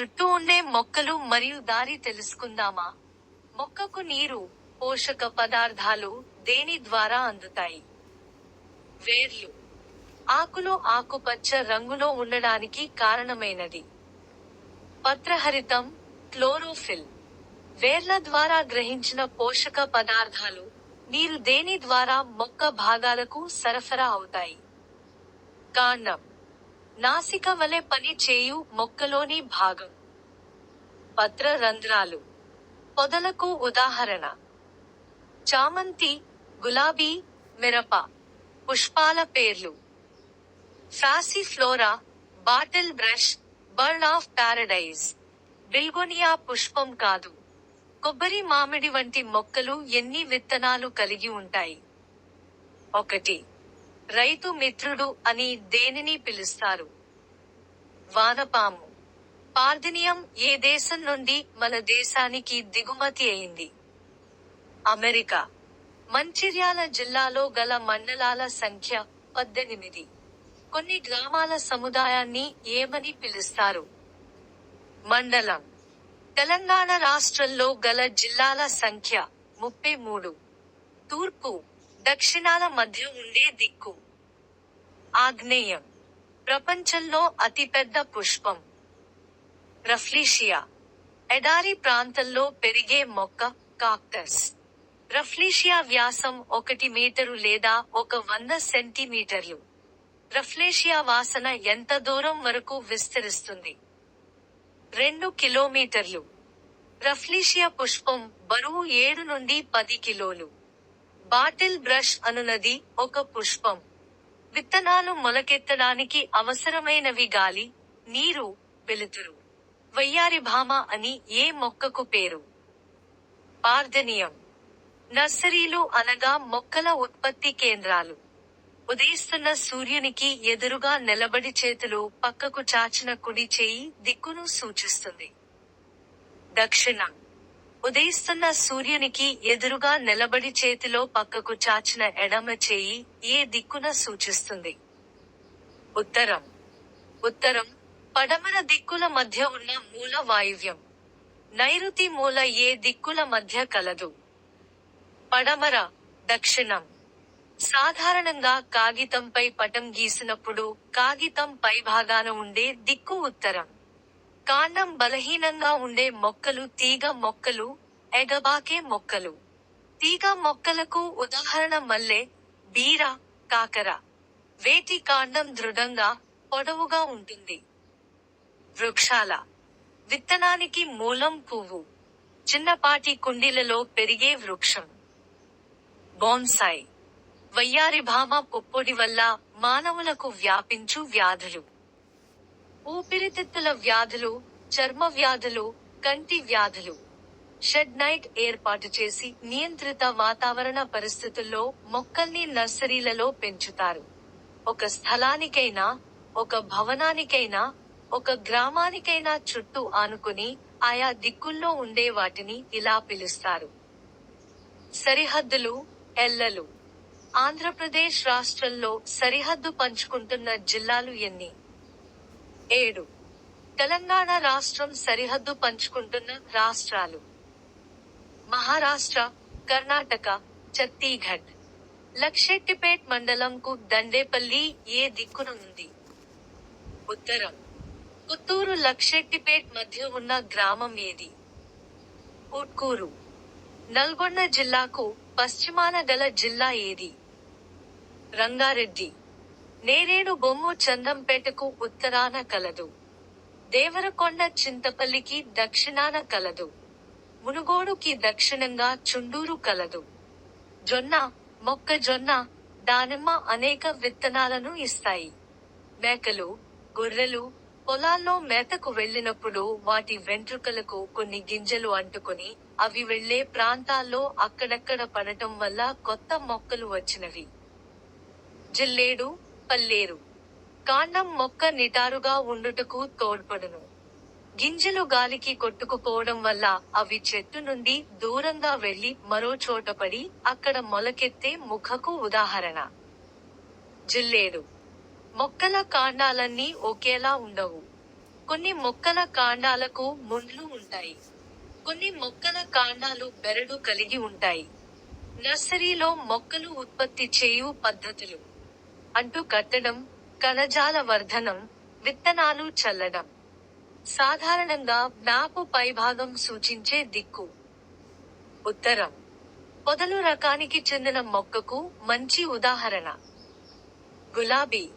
చుట్టూ ఉండే మొక్కలు మరియు దారి తెలుసుకుందామా? మొక్కకు నీరు పోషక పదార్థాలు దేని ద్వారా అందుతాయి? వేర్లు. ఆకులు ఆకుపచ్చ రంగులో ఉండడానికి కారణమైనది. పత్రహరితం క్లోరోఫిల్. వేర్ల ద్వారా గ్రహించిన పోషక పదార్థాలు నీరు దేని ద్వారా మొక్క భాగాలకు సరఫరా అవుతాయి? కాండం నాసిక వలె పని చేయు మొక్కలోని భాగం. పత్ర రంధ్రాలు పొదలకు ఉదాహరణ. చామంతి గులాబీ మిరప. పుష్పాల పేర్లు. ఫ్రాసిఫ్లోరా bottle brush bird of paradise. బిల్గోనియా పుష్పం కాదు. కొబ్బరి మామిడి వంటి మొక్కలు ఎన్ని విత్తనాలు కలిగి ఉంటాయి? ఒకటి. రైతు మిత్రుడు అని దేనిని పిలుస్తారు? వానపాము. పార్థినియం ఏ దేశం నుండి మన దేశానికి దిగుమతి అయింది? అమెరికా. మంచిర్యాల జిల్లాలో గల మండలాల సంఖ్య పద్దెనిమిది. కొన్ని గ్రామాల సముదాయాన్ని ఏమని పిలుస్తారు? మండలం. తెలంగాణ రాష్ట్రంలో గల జిల్లాల సంఖ్య ముప్పై మూడు. తూర్పు. దక్షిణాల మధ్య ఉండే దిక్కు. ఆగ్నేయం. ప్రపంచంలో అతిపెద్ద పుష్పం. రఫ్లీషియా. ఎడారి ప్రాంతంలో పెరిగే మొక్క కాక్టస్. రఫ్లీషియా వ్యాసం ఒకటి మీటరు లేదా ఒక వంద సెంటీమీటర్లు. రఫ్లేషియా వాసన ఎంత దూరం వరకు విస్తరిస్తుంది? రెండు కిలోమీటర్లు. రఫ్లీషియా పుష్పం బరువు ఏడు నుండి పది కిలోలు. బాటిల్ బ్రష్ అనునది ఒక పుష్పం. విత్తనాలు మొలకెత్తడానికి అవసరమైనవి గాలి నీరు వెలుతురు. వయ్యారి భామ అని ఏ మొక్కకు పేరు? పార్దనియం. నర్సరీలు అనగా మొక్కల ఉత్పత్తి కేంద్రాలు. ఉదయిస్తున్న సూర్యునికి ఎదురుగా నిలబడి చేతులు పక్కకు చాచిన కుడి చేయి దిక్కును సూచిస్తుంది. దక్షిణం. ఉదయిస్తున్న సూర్యునికి ఎదురుగా నిలబడి చేతిలో పక్కకు చాచిన ఎడమ చేయి ఏ దిక్కున సూచిస్తుంది? ఉత్తరం. ఉత్తరం పడమర దిక్కుల మధ్య ఉన్న మూల వాయువ్యం. నైరుతి మూల ఏ దిక్కుల మధ్య కలదు. పడమర దక్షిణం. సాధారణంగా కాగితంపై పటం గీసినప్పుడు కాగితం పైభాగాన ఉండే దిక్కు ఉత్తరం. కాండం బలహీనంగా ఉండే మొక్కలు తీగ మొక్కలు ఎగబాకే మొక్కలు. తీగ మొక్కలకు ఉదాహరణ మల్లె బీర కాకర. వేటి కాండం దృఢంగా పొడవుగా ఉంటుంది. వృక్షాల. విత్తనానికి మూలం పువ్వు. చిన్నపాటి కుండీలలో పెరిగే వృక్షం. బోన్సాయ్. వయ్యారి భామ పుప్పొడి వల్ల మానవులకు వ్యాపించు వ్యాధులు. ఊపిరితిత్తుల వ్యాధులు చర్మ వ్యాధులు కంటి వ్యాధులు. షెడ్ నైట్ ఏర్పాటు చేసి నియంత్రిత వాతావరణ పరిస్థితుల్లో మొక్కల్ని నర్సరీలలో పెంచుతారు. ఒక స్థలానికైనా ఒక భవనానికైనా ఒక గ్రామానికైనా చుట్టూ ఆనుకుని ఆయా దిక్కుల్లో ఉండే వాటిని ఇలా పిలుస్తారు. సరిహద్దులు ఎల్లలు. ఆంధ్రప్రదేశ్ రాష్ట్రంలో సరిహద్దు పంచుకుంటున్న జిల్లాలు ఎన్ని? ఏడు. తెలంగాణ రాష్ట్రం సరిహద్దు పంచుకుంటున్న రాష్ట్రాలు. మహారాష్ట్ర కర్ణాటక ఛత్తీగఢ్ లక్షెట్టిపేట్ మండలంకు దండేపల్లి ఏ దిక్కున ఉంది? ఉత్తరం. పుత్తూరు లక్షెట్టిపేట్ మధ్య ఉన్న గ్రామం ఏది? ఉట్కూరు నల్గొండ జిల్లాకు పశ్చిమాన గల జిల్లా ఏది? రంగారెడ్డి. నేరేడు బొమ్ము చందంపేటకు ఉత్తరాన కలదు. దేవరకొండ చింతపల్లికి దక్షిణాన కలదు. మునుగోడుకి దక్షిణంగా చుండూరు కలదు. జొన్న మొక్కజొన్న దానిమ్మ అనేక విత్తనాలను ఇస్తాయి. మేకలు గొర్రెలు పొలాల్లో మేతకు వెళ్ళినప్పుడు వాటి వెంట్రుకలకు కొన్ని గింజలు అంటుకొని అవి వెళ్ళే ప్రాంతాల్లో అక్కడక్కడ పడటం వల్ల కొత్త మొక్కలు వచ్చినవి. జిల్లేడు పల్లేరు కాండం మొక్క నిటారుగా ఉండుటకు తోడ్పడును. గింజలు గాలికి కొట్టుకుపోవడం వల్ల అవి చెట్టు నుండి దూరంగా వెళ్ళి మరో చోట పడి అక్కడ మొలకెత్తే ముఖకు ఉదాహరణ. జిల్లేడు మొక్కల కాండాలన్నీ ఒకేలా ఉండవు. కొన్ని మొక్కల కాండాలకు ముండ్లు ఉంటాయి. కొన్ని మొక్కల కాండాలు బెరడు కలిగి ఉంటాయి. నర్సరీలో మొక్కలు ఉత్పత్తి చేయు పద్ధతులు. అంటు కట్టడం కణజాల వర్ధనం విత్తనాలు చల్లడం. సాధారణంగా మ్యాపు పైభాగం సూచించే దిక్కు. ఉత్తరం. పొదలు రకానికి చెందిన మొక్కకు మంచి ఉదాహరణ. గులాబీ.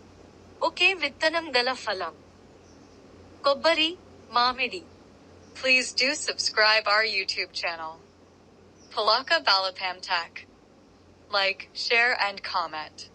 ఒకే విత్తనం గల ఫలం. కొబ్బరి మామిడి. Please do subscribe our YouTube channel. Palaka Balapam talk Like, share and comment.